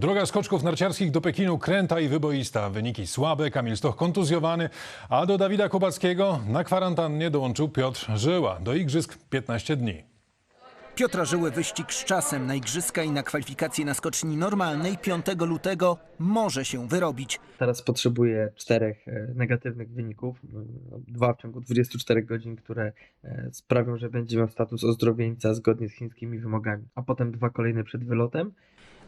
Droga skoczków narciarskich do Pekinu kręta i wyboista. Wyniki słabe, Kamil Stoch kontuzjowany, a do Dawida Kubackiego na kwarantannie dołączył Piotr Żyła. Do igrzysk 15 dni. Piotra Żyły wyścig z czasem na igrzyska i na kwalifikacje na skoczni normalnej 5 lutego może się wyrobić. Teraz potrzebuję czterech e, negatywnych wyników, no, dwa w ciągu 24 godzin, które e, sprawią, że będzie miał status ozdrowieńca zgodnie z chińskimi wymogami, a potem dwa kolejne przed wylotem.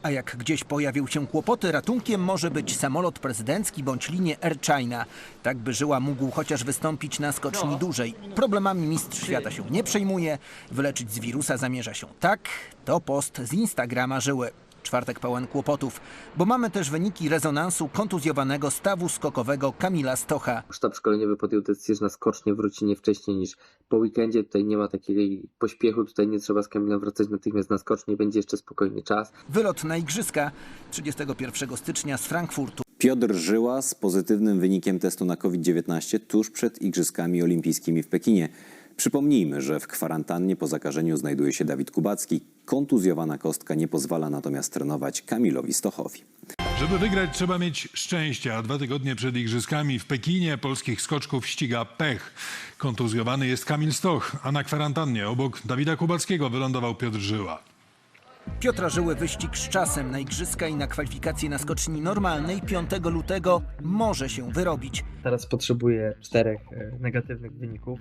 A jak gdzieś pojawią się kłopoty, ratunkiem może być samolot prezydencki bądź linie Air China. Tak by Żyła mógł chociaż wystąpić na skoczni dłużej. Problemami mistrz świata się nie przejmuje, wyleczyć z wirusa zamierza się tak. To post z Instagrama Żyły. Czwartek pełen kłopotów, bo mamy też wyniki rezonansu kontuzjowanego stawu skokowego Kamila Stocha. Sztab szkoleniowy podjął decyzję, że na skocznie wróci nie wcześniej niż po weekendzie. Tutaj nie ma takiej pośpiechu, tutaj nie trzeba z Kamilem wracać natychmiast na skocznie, będzie jeszcze spokojnie czas. Wylot na igrzyska 31 stycznia z Frankfurtu. Piotr Żyła z pozytywnym wynikiem testu na COVID-19 tuż przed Igrzyskami Olimpijskimi w Pekinie. Przypomnijmy, że w kwarantannie po zakażeniu znajduje się Dawid Kubacki. Kontuzjowana kostka nie pozwala natomiast trenować Kamilowi Stochowi. Żeby wygrać trzeba mieć szczęście, a dwa tygodnie przed igrzyskami w Pekinie polskich skoczków ściga pech. Kontuzjowany jest Kamil Stoch, a na kwarantannie obok Dawida Kubackiego wylądował Piotr Żyła. Piotra Żyły wyścig z czasem na igrzyska i na kwalifikacje na skoczni normalnej 5 lutego może się wyrobić. Teraz potrzebuję czterech e, negatywnych wyników,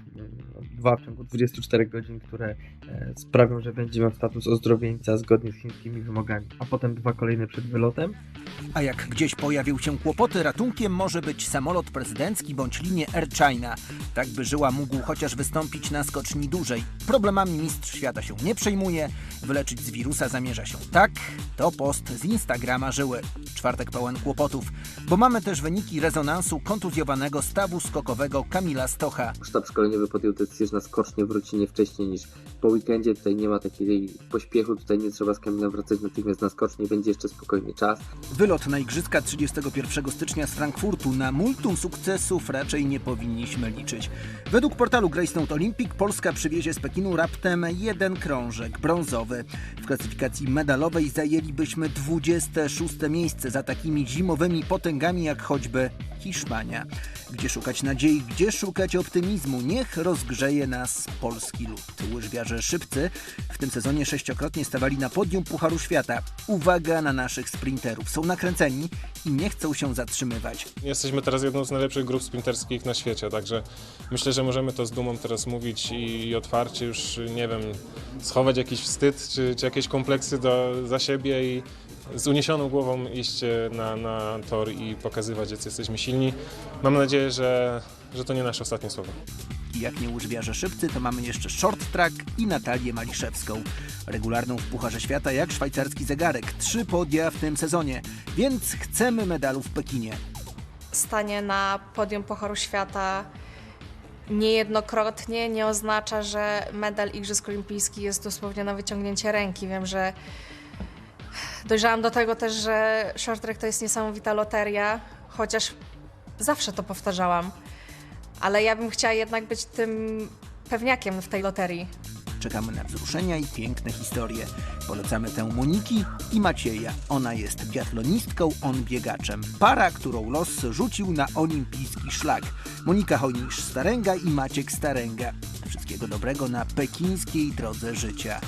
dwa w ciągu 24 godzin, które e, sprawią, że będzie miał status ozdrowieńca zgodnie z chińskimi wymogami, a potem dwa kolejne przed wylotem. A jak gdzieś pojawią się kłopoty, ratunkiem może być samolot prezydencki bądź linie Air China. Tak by Żyła mógł chociaż wystąpić na skoczni dłużej. Problemami mistrz świata się nie przejmuje, wyleczyć z wirusa zamierza się tak. To post z Instagrama Żyły. Czwartek pełen kłopotów, bo mamy też wyniki rezonansu kontuzjowanego stawu skokowego Kamila Stocha. Sztab szkoleniowy podjął decyzję, że na skocznie wróci nie wcześniej niż po weekendzie. Tutaj nie ma takiej pośpiechu, tutaj nie trzeba z Kamilem wracać natychmiast na skocznie, będzie jeszcze spokojnie czas. Wylot na igrzyska 31 stycznia z Frankfurtu na multum sukcesów raczej nie powinniśmy liczyć. Według portalu Gracenote Olympic Polska przywiezie z Pekinu raptem jeden krążek brązowy. W klasyfikacji medalowej zajęlibyśmy 26 miejsce za takimi zimowymi potęgami jak choćby Hiszpania. Gdzie szukać nadziei, gdzie szukać optymizmu? Niech rozgrzeje nas polski lud. Łyżwiarze szybcy w tym sezonie sześciokrotnie stawali na podium Pucharu Świata. Uwaga na naszych sprinterów. Są nakręceni i nie chcą się zatrzymywać. Jesteśmy teraz jedną z najlepszych grup sprinterskich na świecie, także myślę, że możemy to z dumą teraz mówić i otwarcie już, nie wiem, schować jakiś wstyd czy, czy jakieś kompleksy do, za siebie i z uniesioną głową iść na, na tor i pokazywać, jacy jesteśmy silni. Mam nadzieję, że, że to nie nasze ostatnie słowo. I jak nie łyżwiarze szybcy, to mamy jeszcze short track i Natalię Maliszewską. Regularną w Pucharze Świata jak szwajcarski zegarek. Trzy podia w tym sezonie, więc chcemy medalu w Pekinie. stanie na podium Pucharu Świata niejednokrotnie nie oznacza, że medal Igrzysk Olimpijskich jest dosłownie na wyciągnięcie ręki. Wiem, że dojrzałam do tego też, że short track to jest niesamowita loteria, chociaż zawsze to powtarzałam. Ale ja bym chciała jednak być tym pewniakiem w tej loterii. Czekamy na wzruszenia i piękne historie. Polecamy tę Moniki i Macieja. Ona jest biatlonistką, on biegaczem. Para, którą los rzucił na olimpijski szlak. Monika Hojnisz-Starenga i Maciek Starenga. Wszystkiego dobrego na pekińskiej drodze życia.